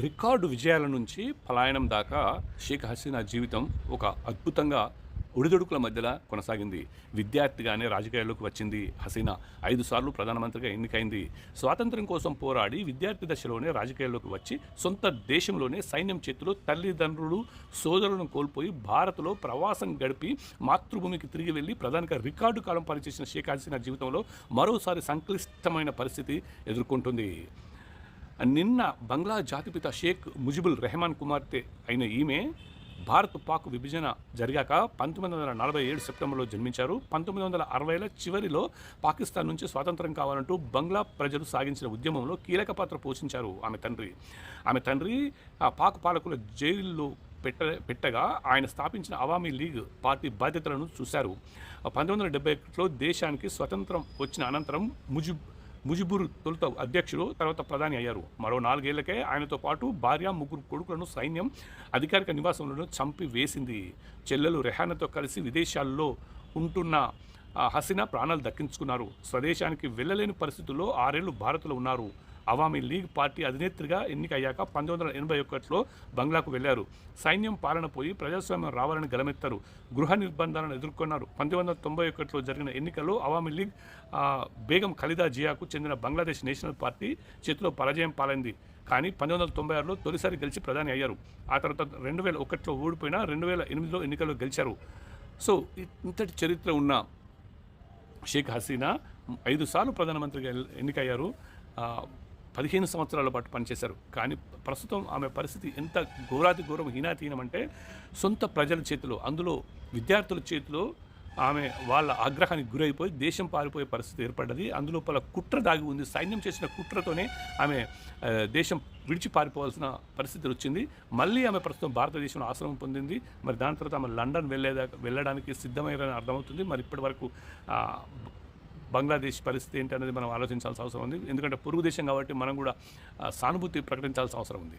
Record విజయాల నుంచి పలాయనం దాకా షేక్ హసీనా జీవితం ఒక అద్భుతంగా ఒడిదొడుకుల మధ్యలో కొనసాగింది. విద్యార్థిగానే రాజకీయాల్లోకి వచ్చింది హసీనా. ఐదు సార్లు ప్రధానమంత్రిగా ఎన్నికైంది. స్వాతంత్ర్యం కోసం పోరాడి విద్యార్థి దశలోనే రాజకీయాల్లోకి వచ్చి సొంత దేశంలోనే సైన్యం చేతిలో తల్లిదండ్రులు సోదరులను కోల్పోయి భారత్లో ప్రవాసం గడిపి మాతృభూమికి తిరిగి వెళ్ళి ప్రధానిగా రికార్డు కాలం పనిచేసిన షేక్ హసీనా జీవితంలో మరోసారి సంక్లిష్టమైన పరిస్థితి ఎదుర్కొంటుంది. నిన్న బంగ్లా జాతిపిత షేక్ ముజిబుల్ రెహమాన్ కుమార్తె అయిన ఈమె భారత్ పాక్ విభజన జరిగాక పంతొమ్మిది వందల నలభై ఏడు సెప్టెంబర్లో జన్మించారు. పంతొమ్మిది వందల అరవైల చివరిలో పాకిస్తాన్ నుంచి స్వాతంత్రం కావాలంటూ బంగ్లా ప్రజలు సాగించిన ఉద్యమంలో కీలక పాత్ర పోషించారు ఆమె తండ్రి. ఆమె తండ్రి ఆ పాక్ పాలకుల జైల్లో పెట్ట పెట్టగా ఆయన స్థాపించిన అవామీ లీగ్ పార్టీ బాధ్యతలను చూశారు. పంతొమ్మిది వందల డెబ్బై ఒకటిలో దేశానికి స్వతంత్రం వచ్చిన అనంతరం ముజిబ్ ముజిబుర్ తొలుత అధ్యక్షుడు తర్వాత ప్రధాని అయ్యారు. మరో నాలుగేళ్ళకే ఆయనతో పాటు భార్య ముగ్గురు కొడుకులను సైన్యం అధికారిక నివాసంలో చంపి వేసింది చెల్లెలు రెహానాతో కలిసి విదేశాల్లో ఉంటున్న హసీనా ప్రాణాలు దక్కించుకున్నారు. స్వదేశానికి వెళ్ళలేని పరిస్థితుల్లో ఆరేళ్ళు భారత్లో ఉన్నారు. అవామీ లీగ్ పార్టీ అధినేత్రిగా ఎన్నికయ్యాక పంతొమ్మిది వందల ఎనభై ఒకటిలో బంగ్లాకు వెళ్ళారు. సైన్యం పాలన పోయి ప్రజాస్వామ్యం రావాలని గలమెత్తారు. గృహ నిర్బంధాలను ఎదుర్కొన్నారు. పంతొమ్మిది వందల తొంభై ఒకటిలో జరిగిన ఎన్నికల్లో అవామీ లీగ్ బేగం ఖలీదా జియాకు చెందిన బంగ్లాదేశ్ నేషనల్ పార్టీ చేతిలో పరాజయం పాలైంది. కానీ పంతొమ్మిది వందల తొంభై ఆరులో తొలిసారి గెలిచి ప్రధాని అయ్యారు. ఆ తర్వాత రెండు వేల ఒకటిలో ఓడిపోయినా రెండు వేల ఎనిమిదిలో ఎన్నికల్లో గెలిచారు. సో ఇంతటి చరిత్ర ఉన్న షేక్ హసీనా ఐదు సార్లు ప్రధానమంత్రిగా ఎన్నికయ్యారు. పదిహేను సంవత్సరాల పాటు పనిచేశారు. కానీ ప్రస్తుతం ఆమె పరిస్థితి ఎంత ఘోరాతి ఘోరం హీనాతీనం అంటే సొంత ప్రజల చేతిలో అందులో విద్యార్థుల చేతిలో ఆమె వాళ్ళ ఆగ్రహానికి గురైపోయి దేశం పారిపోయే పరిస్థితి ఏర్పడ్డది. అందులోపల కుట్ర దాగి ఉంది. సైన్యం చేసిన కుట్రతోనే ఆమె దేశం విడిచి పారిపోవాల్సిన పరిస్థితి వచ్చింది. మళ్ళీ ఆమె ప్రస్తుతం భారతదేశంలో ఆశ్రమం పొందింది. మరి దాని తర్వాత ఆమె లండన్ వెళ్ళేదా వెళ్ళడానికి సిద్ధమయ్యారని అర్థమవుతుంది. మరి ఇప్పటి వరకు బంగ్లాదేశ్ పరిస్థితి ఏంటి అనేది మనం ఆలోచించాల్సిన అవసరం ఉంది. ఎందుకంటే పొరుగు దేశం కాబట్టి మనం కూడా సానుభూతి ప్రకటించాల్సిన అవసరం ఉంది.